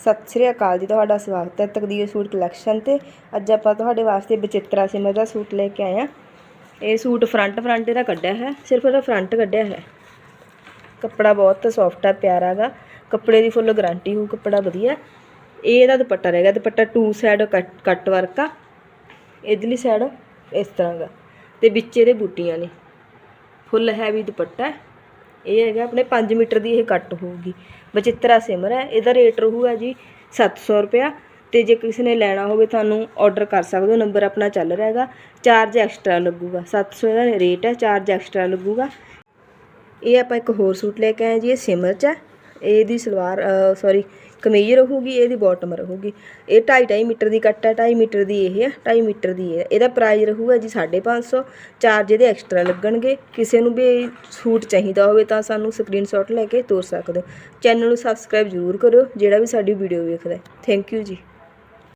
ਸਤਿ ਸ੍ਰੀ ਅਕਾਲ ਜੀ, ਤੁਹਾਡਾ ਸਵਾਗਤ ਹੈ ਤਕਦੀਰ ਸੂਟ ਕਲੈਕਸ਼ਨ ਤੇ। ਅੱਜ ਆਪਾਂ ਤੁਹਾਡੇ ਵਾਸਤੇ ਬਚਿੱਤਰਾ ਸਿਮਰ ਦਾ ਸੂਟ ਲੈ ਕੇ ਆਏ ਆ ਇਹ ਸੂਟ ਫਰੰਟ ਫਰੰਟ ਇਹਦਾ ਕੱਢਿਆ ਹੈ, ਸਿਰਫ ਇਹਦਾ ਫਰੰਟ ਕੱਢਿਆ ਹੈ। ਕੱਪੜਾ ਬਹੁਤ ਸੌਫਟ ਆ ਪਿਆਰਾ ਗਾ। ਕੱਪੜੇ ਦੀ ਫੁੱਲ ਗਾਰੰਟੀ ਹੋਊ, ਕੱਪੜਾ ਵਧੀਆ ਇਹ ਇਹਦਾ ਦੁਪੱਟਾ ਰਹੇਗਾ, ਦੁਪੱਟਾ ਟੂ ਸਾਈਡ ਕੱਟ ਵਰਕ ਆ। ਇਧਰਲੀ ਸਾਈਡ ਇਸ ਤਰ੍ਹਾਂ ਦਾ ਤੇ ਵਿੱਚ ਇਹਦੇ ਬੂਟੀਆਂ ਨੇ। ਫੁੱਲ ਹੈਵੀ ਦੁਪੱਟਾ ਇਹ ਹੈਗਾ ਆਪਣੇ 5 ਮੀਟਰ ਦੀ ਇਹ ਕੱਟ ਹੋਊਗੀ। ਬਚਿੱਤਰਾ ਸਿਮਰ ਹੈ, ਇਹਦਾ ਰੇਟ ਰਹੂਗਾ ਜੀ 700 ਰੁਪਿਆ ਤੇ ਜੇ ਕਿਸੇ ਨੇ ਲੈਣਾ ਹੋਵੇ ਤੁਹਾਨੂੰ ਆਰਡਰ ਕਰ ਸਕਦੇ ਹੋ ਨੰਬਰ ਆਪਣਾ ਚੱਲ ਰਿਹਾ ਹੈਗਾ ਚਾਰਜ ਐਕਸਟਰਾ ਲੱਗੂਗਾ। 700 ਦਾ ਰੇਟ ਹੈ ਚਾਰਜ ਐਕਸਟਰਾ ਲੱਗੂਗਾ। ਇਹ ਆਪਾਂ ਇੱਕ ਹੋਰ ਸੂਟ ਲੈ ਕੇ ਆਏ ਜੀ, ਇਹ ਸਿਮਰ ਚ ਹੈ। ਇਹਦੀ ਸਲਵਾਰ ਸੌਰੀ ਕਮੀਜ਼ ਰਹੂਗੀ, ਇਹਦੀ ਬਾਟਮ ਰਹੂਗੀ। ਇਹ 2.5 2.5 ਮੀਟਰ ਦੀ ਕੱਟ ਹੈ 2.5 ਮੀਟਰ ਦੀ ਇਹ ਹੈ 2.5 ਮੀਟਰ ਦੀ ਇਹ। ਹੈ ਇਹਦਾ ਪ੍ਰਾਈਸ ਰਹੂਗਾ ਜੀ 550 ਚਾਰਜ ਇਹਦੇ ਐਕਸਟਰਾ ਲੱਗਣਗੇ। ਕਿਸੇ ਨੂੰ ਵੀ ਸੂਟ ਚਾਹੀਦਾ ਹੋਵੇ ਤਾਂ ਸਾਨੂੰ ਸਕਰੀਨਸ਼ਾਟ ਲੈ ਕੇ ਤੋਰ ਸਕਦੇ ਹੋ। ਚੈਨਲ ਨੂੰ ਸਬਸਕ੍ਰਾਈਬ ਜ਼ਰੂਰ ਕਰਿਓ, ਜਿਹੜਾ ਵੀ ਸਾਡੀ ਵੀਡੀਓ ਵੇਖਦਾ ਥੈਂਕ ਯੂ ਜੀ।